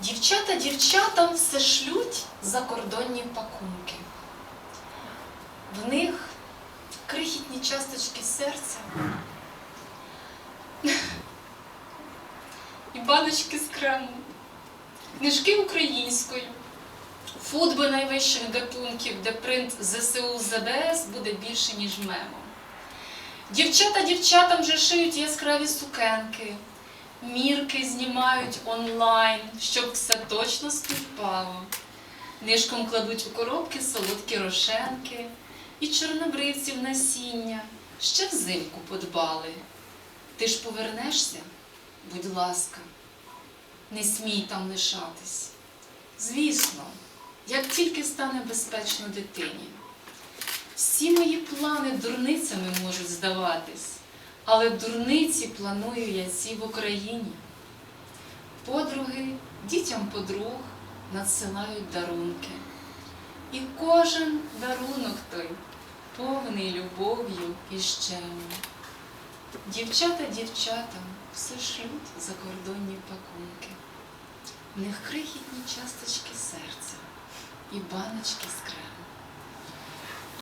Дівчата дівчатам все шлють закордонні пакунки. В них крихітні часточки серця і баночки з крему, книжки українською, футби найвищих гатунків, де принт ЗСУ ЗБС буде більше, ніж мемом. Дівчата дівчатам вже шиють яскраві сукенки, мірки знімають онлайн, щоб все точно співпало. Нишком кладуть у коробки солодкі рошенки і чорнобривців насіння ще взимку подбали. Ти ж повернешся, будь ласка, не смій там лишатись. Звісно, як тільки стане безпечно дитині. Всі мої плани дурницями можуть здаватись, але дурниці планую я ці в Україні. Подруги дітям подруг надсилають дарунки. І кожен дарунок той повний любов'ю і щемом. Дівчата дівчатам все шлють закордонні пакунки. В них крихітні часточки серця і баночки з.